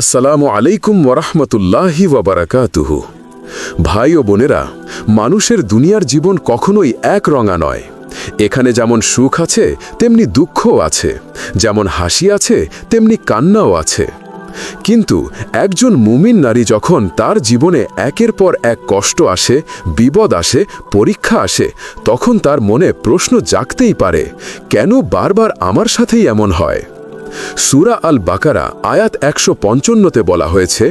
আসসালামু আলাইকুম ওরহমতুল্লাহি ওয়াবারাকাতুহু। ভাই ও বোনেরা, মানুষের দুনিয়ার জীবন কখনোই এক রঙা নয়। এখানে যেমন সুখ আছে, তেমনি দুঃখও আছে। যেমন হাসি আছে, তেমনি কান্নাও আছে। কিন্তু একজন মুমিন নারী যখন তার জীবনে একের পর এক কষ্ট আসে, বিপদ আসে, পরীক্ষা আসে, তখন তার মনে প্রশ্ন জাগতেই পারে, কেন বারবার আমার সাথেই এমন হয়? সুরা আল বাকারা আয়াত একশো পঞ্চান্নতে বলা হয়েছে,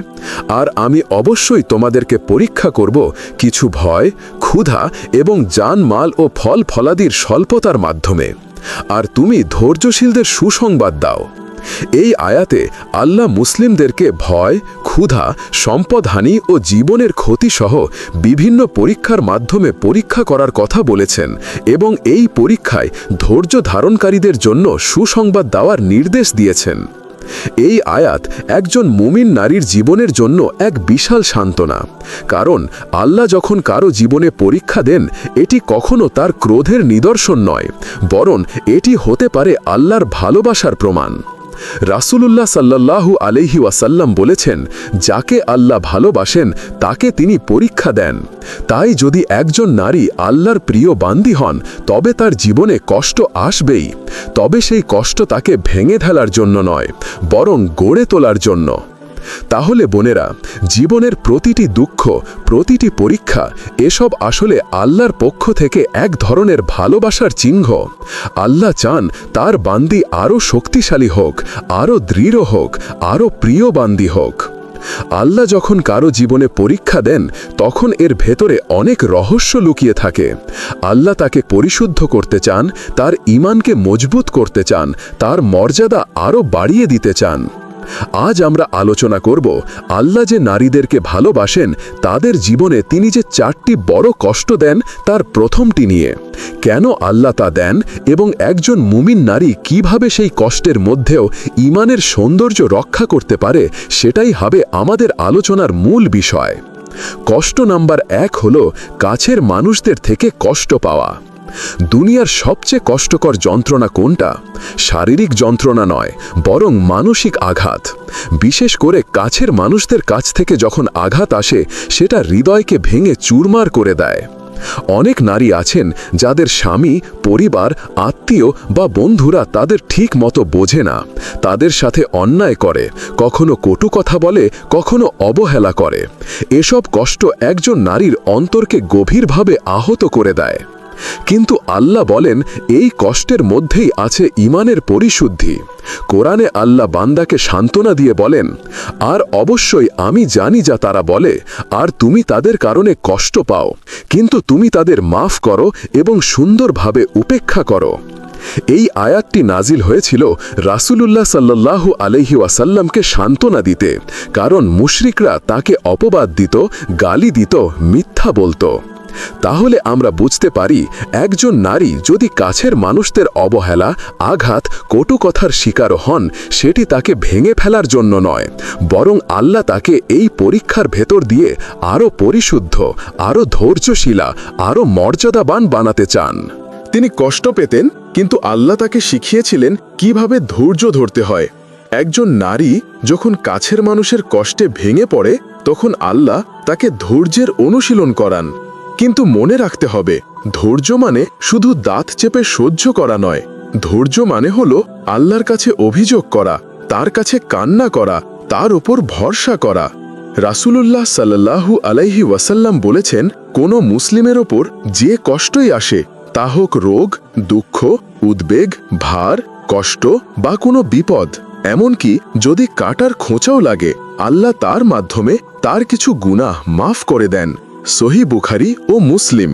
আর আমি অবশ্যই তোমাদেরকে পরীক্ষা করব কিছু ভয়, ক্ষুধা এবং জানমাল ও ফল ফলাদির স্বল্পতার মাধ্যমে। আর তুমি ধৈর্যশীলদের সুসংবাদ দাও। এই আয়াতে আল্লাহ মুসলিমদেরকে ভয়, ক্ষুধা, সম্পদহানি ও জীবনের ক্ষতিসহ বিভিন্ন পরীক্ষার মাধ্যমে পরীক্ষা করার কথা বলেছেন এবং এই পরীক্ষায় ধৈর্য ধারণকারীদের জন্য সুসংবাদ দেওয়ার নির্দেশ দিয়েছেন। এই আয়াত একজন মুমিন নারীর জীবনের জন্য এক বিশাল সান্ত্বনা, কারণ আল্লাহ যখন কারও জীবনে পরীক্ষা দেন, এটি কখনো তার ক্রোধের নিদর্শন নয়, বরং এটি হতে পারে আল্লাহর ভালোবাসার প্রমাণ। রাসূলুল্লাহ সাল্লাল্লাহু আলহি ওয়াসাল্লাম বলেছেন, যাকে আল্লাহ ভালোবাসেন, তাকে তিনি পরীক্ষা দেন। তাই যদি একজন নারী আল্লাহর প্রিয় বান্দি হন, তবে তার জীবনে কষ্ট আসবেই। তবে সেই কষ্ট তাকে ভেঙে ধেলার জন্য নয়, বরং গড়ে তোলার জন্য। তাহলে বোনেরা, জীবনের প্রতিটি দুঃখ, প্রতিটি পরীক্ষা, এসব আসলে আল্লাহর পক্ষ থেকে এক ধরনের ভালোবাসার চিহ্ন। আল্লাহ চান তার বান্দি আরও শক্তিশালী হোক আরও দৃঢ় হোক আরও প্রিয় বান্দি হোক। আল্লাহ যখন কারও জীবনে পরীক্ষা দেন, তখন এর ভেতরে অনেক রহস্য লুকিয়ে থাকে। আল্লাহ তাকে পরিশুদ্ধ করতে চান, তার ইমানকে মজবুত করতে চান, তার মর্যাদা আরও বাড়িয়ে দিতে চান। আজ আমরা আলোচনা করব আল্লাহ যে নারীদেরকে ভালোবাসেন, তাদের জীবনে তিনি যে চারটি বড় কষ্ট দেন তার প্রথমটি নিয়ে। কেন আল্লাহ তা দেন এবং একজন মুমিন নারী কীভাবে সেই কষ্টের মধ্যেও ইমানের সৌন্দর্য রক্ষা করতে পারে, সেটাই হবে আমাদের আলোচনার মূল বিষয়। কষ্ট নাম্বার এক হল কাছের মানুষদের থেকে কষ্ট পাওয়া। দুনিয়ার সবচেয়ে কষ্টকর যন্ত্রণা কোনটা? শারীরিক যন্ত্রণা নয়, বরং মানসিক আঘাত। বিশেষ করে কাছের মানুষদের কাছ থেকে যখন আঘাত আসে, সেটা হৃদয়কে ভেঙে চুরমার করে দেয়। অনেক নারী আছেন যাদের স্বামী, পরিবার, আত্মীয় বা বন্ধুরা তাদের ঠিক মতো বোঝে না। তাদের সাথে অন্যায় করে, কখনো কটু কথা বলে, কখনো অবহেলা করে। এসব কষ্ট একজন নারীর অন্তরকে গভীরভাবে আহত করে দেয়। কিন্তু আল্লাহ বলেন, এই কষ্টের মধ্যেই আছে ইমানের পরিশুদ্ধি। কোরআনে আল্লাহ বান্দাকে সান্ত্বনা দিয়ে বলেন, আর অবশ্যই আমি জানি যা তারা বলে, আর তুমি তাদের কারণে কষ্ট পাও। কিন্তু তুমি তাদের মাফ করো এবং সুন্দরভাবে উপেক্ষা করো। এই আয়াতটি নাজিল হয়েছিল রাসূলুল্লাহ সাল্লাল্লাহু আলহি ওয়াসাল্লামকে সান্ত্বনা দিতে, কারণ মুশরিকরা তাকে অপবাদ দিত, গালি দিত, মিথ্যা বলতো। তাহলে আমরা বুঝতে পারি একজন নারী যদি কাছের মানুষদের অবহেলা, আঘাত, কটু কথার শিকারও হন, সেটি তাকে ভেঙে ফেলার জন্য নয়, বরং আল্লাহ তাকে এই পরীক্ষার ভেতর দিয়ে আরও পরিশুদ্ধ, আরও ধৈর্যশীলা, আরও মর্যাদাবান বানাতে চান। তিনি কষ্ট পেতেন, কিন্তু আল্লাহ তাকে শিখিয়েছিলেন কীভাবে ধৈর্য ধরতে হয়। একজন নারী যখন কাছের মানুষের কষ্টে ভেঙে পড়ে, তখন আল্লাহ তাকে ধৈর্যের অনুশীলন করান। কিন্তু মনে রাখতে হবে, ধৈর্য মানে শুধু দাঁত চেপে সহ্য করা নয়। ধৈর্য মানে হলো আল্লাহর কাছে অভিযোগ করা, তার কাছে কান্না করা, তার ওপর ভরসা করা। রাসূলুল্লাহ সাল্লাল্লাহু আলাইহি ওয়াসাল্লাম বলেছেন, কোনো মুসলিমের ওপর যে কষ্টই আসে, তা হোক রোগ, দুঃখ, উদ্বেগ, ভার, কষ্ট বা কোনো বিপদ। এমনকি যদি কাটার খোঁচাও লাগে, আল্লাহ তার মাধ্যমে তার কিছু গুনাহ মাফ করে দেন। সহি বুখারি ও মুসলিম।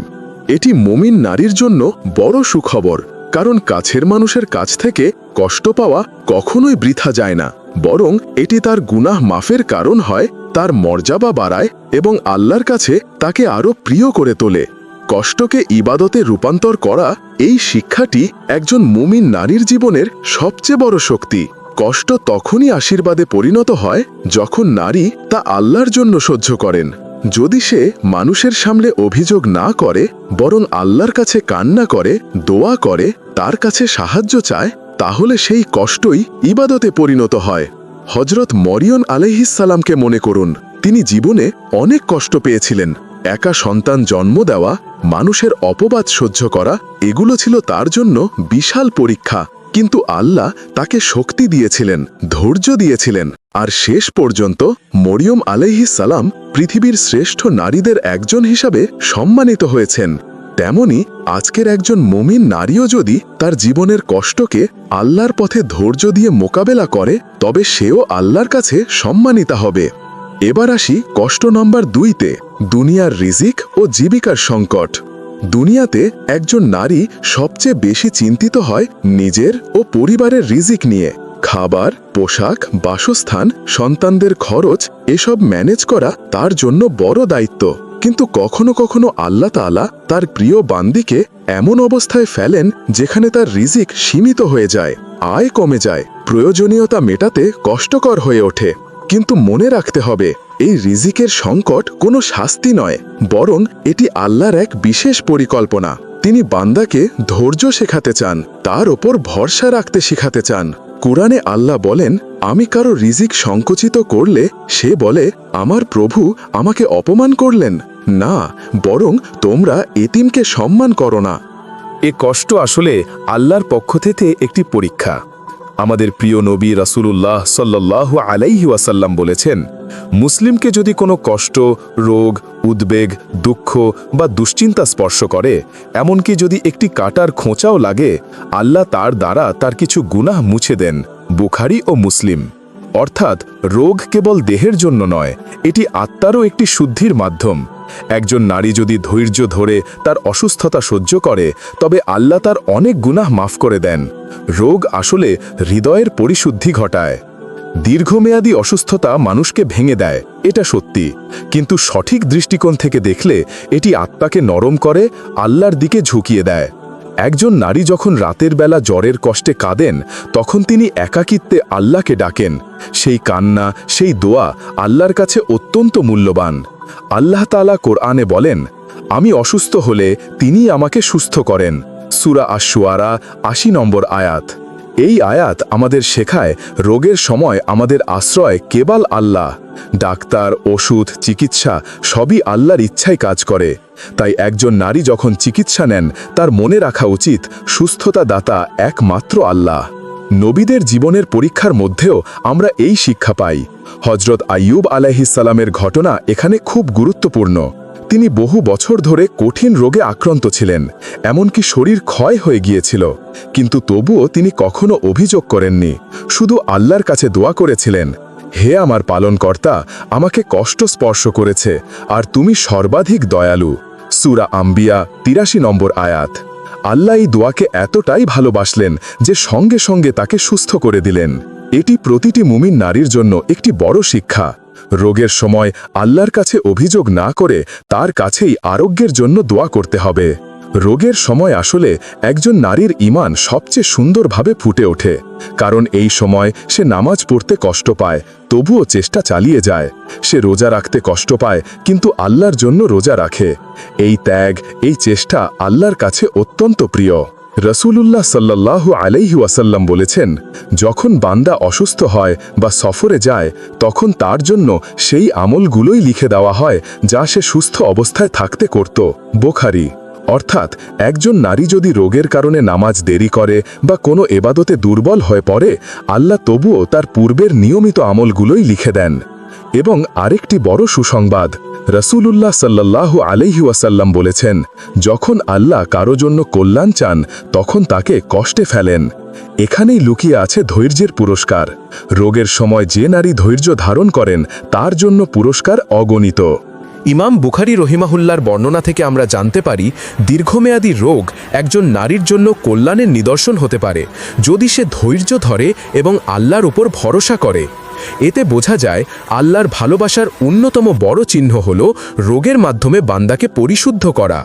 এটি মমিন নারীর জন্য বড় সুখবর, কারণ কাছের মানুষের কাছ থেকে কষ্ট পাওয়া কখনোই বৃথা যায় না। বরং এটি তার গুনাহ মাফের কারণ হয়, তার মর্যাদা বাড়ায় এবং আল্লাহর কাছে তাকে আরও প্রিয় করে তোলে। কষ্টকে ইবাদতে রূপান্তর করা এই শিক্ষাটি একজন মুমিন নারীর জীবনের সবচেয়ে বড় শক্তি। কষ্ট তখনই আশীর্বাদে পরিণত হয় যখন নারী তা আল্লাহর জন্য সহ্য করেন। যদি সে মানুষের সামনে অভিযোগ না করে, বরং আল্লাহর কাছে কান্না করে, দোয়া করে, তার কাছে সাহায্য চায়, তাহলে সেই কষ্টই ইবাদতে পরিণত হয়। হজরত মরিয়ন আলহিসাল্লামকে মনে করুন, তিনি জীবনে অনেক কষ্ট পেয়েছিলেন। একা সন্তান জন্ম দেওয়া, মানুষের অপবাদ সহ্য করা, এগুলো ছিল তার জন্য বিশাল পরীক্ষা। কিন্তু আল্লাহ তাকে শক্তি দিয়েছিলেন, ধৈর্য দিয়েছিলেন, আর শেষ পর্যন্ত মরিয়ম আলাইহিসালাম পৃথিবীর শ্রেষ্ঠ নারীদের একজন হিসাবে সম্মানিত হয়েছেন। তেমনি আজকের একজন মমিন নারীও যদি তার জীবনের কষ্টকে আল্লাহর পথে ধৈর্য দিয়ে মোকাবেলা করে, তবে সেও আল্লাহর কাছে সম্মানিতা হবে। এবার আসি কষ্ট নম্বর দুইতে, দুনিয়ার রিজিক ও জীবিকার সংকট। দুনিয়াতে একজন নারী সবচেয়ে বেশি চিন্তিত হয় নিজের ও পরিবারের রিজিক নিয়ে। খাবার, পোশাক, বাসস্থান, সন্তানদের খরচ এসব ম্যানেজ করা তার জন্য বড় দায়িত্ব। কিন্তু কখনো কখনো আল্লাহ তাআলা তার প্রিয় বান্দিকে এমন অবস্থায় ফেলেন যেখানে তার রিজিক সীমিত হয়ে যায়, আয় কমে যায়, প্রয়োজনীয়তা মেটাতে কষ্টকর হয়ে ওঠে। কিন্তু মনে রাখতে হবে এই রিজিকের সংকট কোনো শাস্তি নয়, বরং এটি আল্লাহর এক বিশেষ পরিকল্পনা। তিনি বান্দাকে ধৈর্য শেখাতে চান, তার ওপর ভরসা রাখতে শেখাতে চান। কোরআনে আল্লাহ বলেন, আমি কারও রিজিক সংকুচিত করলে সে বলে, আমার প্রভু আমাকে অপমান করলেন। না, বরং তোমরা এতিমকে সম্মান করো না। এ কষ্ট আসলে আল্লাহর পক্ষ থেকে একটি পরীক্ষা। আমাদের প্রিয় নবী রাসূলুল্লাহ সাল্লাহ আলাইহি ওয়াসাল্লাম বলেছেন, মুসলিমকে যদি কোনো কষ্ট, রোগ, উদ্বেগ, দুঃখ বা দুশ্চিন্তা স্পর্শ করে, এমনকি যদি একটি কাটার খোঁচাও লাগে, আল্লাহ তার দ্বারা তার কিছু গুনাহ মুছে দেন, বুখারি ও মুসলিম। অর্থাৎ রোগ কেবল দেহের জন্য নয়, এটি আত্মারও একটি শুদ্ধির মাধ্যম। একজন নারী যদি ধৈর্য ধরে তার অসুস্থতা সহ্য করে, তবে আল্লাহ তার অনেক গুনাহ মাফ করে দেন। রোগ আসলে হৃদয়ের পরিশুদ্ধি ঘটায়। দীর্ঘমেয়াদী অসুস্থতা মানুষকে ভেঙে দেয়, এটা সত্যি। কিন্তু সঠিক দৃষ্টিকোণ থেকে দেখলে এটি আত্মাকে নরম করে, আল্লাহর দিকে ঝুঁকিয়ে দেয়। একজন নারী যখন রাতের বেলা জ্বরের কষ্টে কাঁদেন, তখন তিনি একাকিত্বে আল্লাহকে ডাকেন। সেই কান্না, সেই দোয়া আল্লাহর কাছে অত্যন্ত মূল্যবান। আল্লাহ তালা কোরআনে বলেন, আমি অসুস্থ হলে তিনি আমাকে সুস্থ করেন। সুরা আশুয়ারা আশি নম্বর আয়াত। এই আয়াত আমাদের শেখায় রোগের সময় আমাদের আশ্রয় কেবল আল্লাহ। ডাক্তার, ওষুধ, চিকিৎসা সবই আল্লাহর ইচ্ছায় কাজ করে। তাই একজন নারী যখন চিকিৎসা নেন, তার মনে রাখা উচিত সুস্থতা দাতা একমাত্র আল্লাহ। নবীদের জীবনের পরীক্ষার মধ্যেও আমরা এই শিক্ষা পাই। হজরত আইয়ুব আলাইহিসালামের ঘটনা এখানে খুব গুরুত্বপূর্ণ। তিনি বহু বছর ধরে কঠিন রোগে আক্রান্ত ছিলেন, এমনকি শরীর ক্ষয় হয়ে গিয়েছিল। কিন্তু তবুও তিনি কখনো অভিযোগ করেননি, শুধু আল্লাহর কাছে দোয়া করেছিলেন, হে আমার পালনকর্তা, আমাকে কষ্ট স্পর্শ করেছে, আর তুমি সর্বাধিক দয়ালু। সুরা আম্বিয়া তিরাশি নম্বর আয়াত। আল্লাহ এই দোয়াকে এতটাই ভালোবাসলেন যে সঙ্গে সঙ্গে তাকে সুস্থ করে দিলেন। এটি প্রতিটি মুমিন নারীর জন্য একটি বড় শিক্ষা। রোগের সময় আল্লাহর কাছে অভিযোগ না করে তার কাছেই আরোগ্যের জন্য দোয়া করতে হবে। রোগের সময় আসলে একজন নারীর ইমান সবচেয়ে সুন্দরভাবে ফুটে ওঠে, কারণ এই সময় সে নামাজ পড়তে কষ্ট পায়, তবুও চেষ্টা চালিয়ে যায়। সে রোজা রাখতে কষ্ট পায়, কিন্তু আল্লাহর জন্য রোজা রাখে। এই ত্যাগ, এই চেষ্টা আল্লাহর কাছে অত্যন্ত প্রিয়। রসুলুল্লাহ সাল্লাল্লাহু আলাইহি ওয়াসাল্লাম বলেছেন, যখন বান্দা অসুস্থ হয় বা সফরে যায়, তখন তার জন্য সেই আমলগুলোই লিখে দেওয়া হয়, যা সে সুস্থ অবস্থায় থাকতে করত। বোখারি অর্থাৎ একজন নারী যদি রোগের কারণে নামাজ দেরি করে বা কোনো এবাদতে দুর্বল হয়ে পড়ে, আল্লাহ তবুও তার পূর্বের নিয়মিত আমলগুলোই লিখে দেন। এবং আরেকটি বড় সুসংবাদ, রসুলুল্লাহ আলাইহি ওয়াসাল্লাম বলেছেন, যখন আল্লাহ কারও জন্য কল্যাণ চান, তখন তাকে কষ্টে ফেলেন। এখানেই লুকিয়ে আছে ধৈর্যের পুরস্কার। রোগের সময় যে নারী ধৈর্য ধারণ করেন, তার জন্য পুরস্কার অগণিত। ইমাম বুখারি রহিমাহুল্লার বর্ণনা থেকে আমরা জানতে পারি, দীর্ঘমেয়াদী রোগ একজন নারীর জন্য কল্যাণের নিদর্শন হতে পারে, যদি সে ধৈর্য ধরে এবং আল্লাহর উপর ভরসা করে। এতে বোঝা যায়, আল্লাহর ভালোবাসার অন্যতম বড় চিহ্ন হল রোগের মাধ্যমে বান্দাকে পরিশুদ্ধ করা।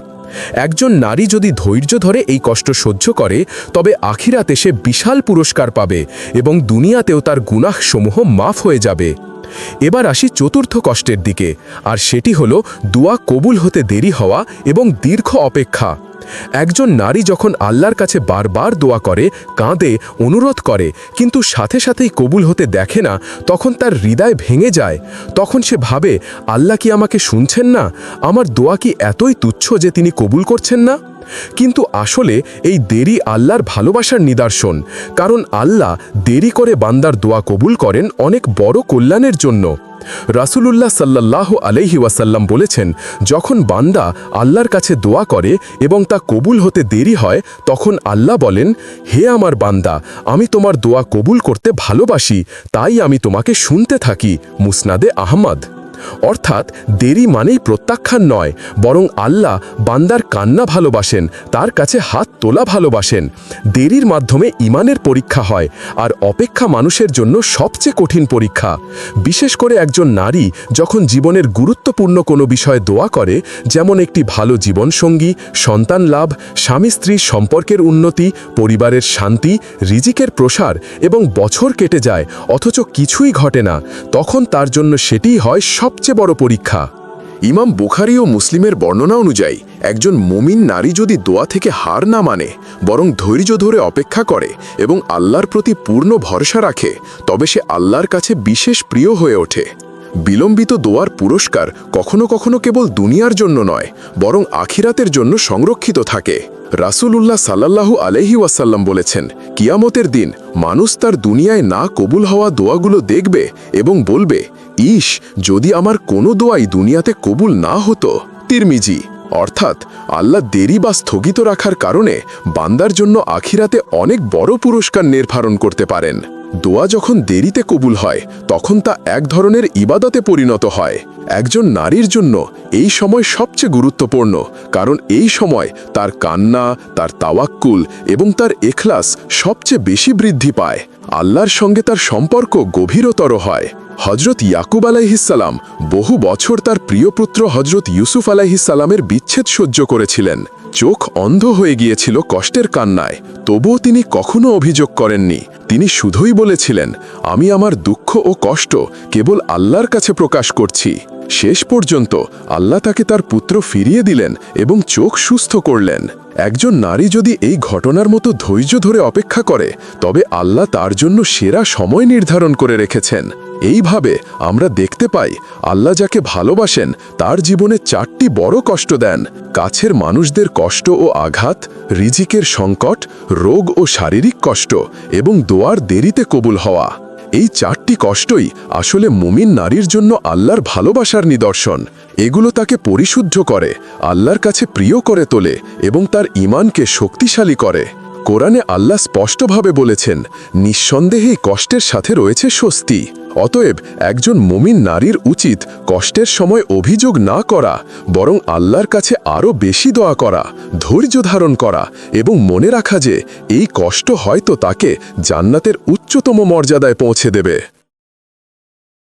একজন নারী যদি ধৈর্য ধরে এই কষ্ট সহ্য করে, তবে আখিরাতে সে বিশাল পুরস্কার পাবে এবং দুনিয়াতেও তার গুনাহসমূহ মাফ হয়ে যাবে। এবার আসি চতুর্থ কষ্টের দিকে, আর সেটি হলো দোয়া কবুল হতে দেরি হওয়া এবং দীর্ঘ অপেক্ষা। একজন নারী যখন আল্লাহর কাছে বারবার দোয়া করে, কাঁদে, অনুরোধ করে, কিন্তু সাথে সাথেই কবুল হতে দেখে না, তখন তার হৃদয় ভেঙে যায়। তখন সে ভাবে, আল্লাহ কি আমাকে শুনছেন না? আমার দোয়া কি এতই তুচ্ছ যে তিনি কবুল করছেন না? কিন্তু আসলে এই দেরি আল্লাহর ভালোবাসার নিদর্শন, কারণ আল্লাহ দেরি করে বান্দার দোয়া কবুল করেন অনেক বড় কল্যাণের জন্য। রাসূলুল্লাহ সাল্লাহ আলহি ওয়াসাল্লাম বলেছেন, যখন বান্দা আল্লাহর কাছে দোয়া করে এবং তা কবুল হতে দেরি হয়, তখন আল্লাহ বলেন, হে আমার বান্দা, আমি তোমার দোয়া কবুল করতে ভালোবাসি, তাই আমি তোমাকে শুনতে থাকি। মুসনাদে আহমদ। অর্থাৎ দেরি মানেই প্রত্যাখ্যান নয়, বরং আল্লাহ বান্দার কান্না ভালোবাসেন, তার কাছে হাত তোলা ভালোবাসেন। দেরির মাধ্যমে ইমানের পরীক্ষা হয়, আর অপেক্ষা মানুষের জন্য সবচেয়ে কঠিন পরীক্ষা। বিশেষ করে একজন নারী যখন জীবনের গুরুত্বপূর্ণ কোনো বিষয়ে দোয়া করে, যেমন একটি ভালো জীবনসঙ্গী, সন্তান লাভ, স্বামী স্ত্রীর সম্পর্কের উন্নতি, পরিবারের শান্তি, রিজিকের প্রসার এবং বছর কেটে যায়, অথচ কিছুই ঘটে না, তখন তার জন্য সেটিই হয় সবচেয়ে বড় পরীক্ষা। ইমাম বুখারি ও মুসলিমের বর্ণনা অনুযায়ী, একজন মুমিন নারী যদি দোয়া থেকে হার না মানে বরং ধৈর্য ধরে অপেক্ষা করে এবং আল্লাহর প্রতি পূর্ণ ভরসা রাখে, তবে সে আল্লাহর কাছে বিশেষ প্রিয় হয়ে ওঠে। বিলম্বিত দোয়ার পুরস্কার কখনো কখনো কেবল দুনিয়ার জন্য নয়, বরং আখিরাতের জন্য সংরক্ষিত থাকে। রাসূলুল্লাহ সাল্লাল্লাহু আলহি ওয়াসাল্লাম বলেছেন, কিয়ামতের দিন মানুষ তার দুনিয়ায় না কবুল হওয়া দোয়াগুলো দেখবে এবং বলবে ইস যদি আমার কোনো দোয়াই দুনিয়াতে কবুল না হতো। তিরমিজি, অর্থাৎ আল্লাহ দেরি বা স্থগিত রাখার কারণে বান্দার জন্য আখিরাতে অনেক বড় পুরস্কার নির্ধারণ করতে পারেন। দোয়া যখন দেরিতে কবুল হয়, তখন তা এক ধরনের ইবাদতে পরিণত হয়। একজন নারীর জন্য এই সময় সবচেয়ে গুরুত্বপূর্ণ, কারণ এই সময় তার কান্না, তার তাওয়াক্কুল এবং তার এখলাস সবচেয়ে বেশি বৃদ্ধি পায়। আল্লাহর সঙ্গে তার সম্পর্ক গভীরতর হয়। হজরত ইয়াকুব আলাইহিসাল্লাম বহু বছর তার প্রিয় পুত্র হজরত ইউসুফ আলাইহিসাল্লামের বিচ্ছেদ সহ্য করেছিলেন। চোখ অন্ধ হয়ে গিয়েছিল কষ্টের কান্নায়, তবুও তিনি কখনো অভিযোগ করেননি। তিনি শুধুই বলেছিলেন, আমি আমার দুঃখ ও কষ্ট কেবল আল্লাহর কাছে প্রকাশ করছি। শেষ পর্যন্ত আল্লাহ তাকে তার পুত্র ফিরিয়ে দিলেন এবং চোখ সুস্থ করলেন। একজন নারী যদি এই ঘটনার মতো ধৈর্য ধরে অপেক্ষা করে, তবে আল্লাহ তার জন্য সেরা সময় নির্ধারণ করে রেখেছেন। এইভাবে আমরা দেখতে পাই আল্লাহ যাকে ভালোবাসেন, তার জীবনে চারটি বড় কষ্ট দেন। কাছের মানুষদের কষ্ট ও আঘাত, রিজিকের সংকট, রোগ ও শারীরিক কষ্ট এবং দোয়ার দেরিতে কবুল হওয়া। এই চারটি কষ্টই আসলে মুমিন নারীর জন্য আল্লাহর ভালোবাসার নিদর্শন। এগুলো তাকে পরিশুদ্ধ করে, আল্লাহর কাছে প্রিয় করে তোলে এবং তার ইমানকে শক্তিশালী করে। কোরআনে আল্লাহ স্পষ্টভাবে বলেছেন, নিঃসন্দেহেই কষ্টের সাথে রয়েছে স্বস্তি। অতএব একজন মমিন নারীর উচিত কষ্টের সময় অভিযোগ না করা, বরং আল্লাহর কাছে আরও বেশি দোয়া করা, ধৈর্য ধারণ করা এবং মনে রাখা যে এই কষ্ট হয়তো তাকে জান্নাতের উচ্চতম মর্যাদায় পৌঁছে দেবে।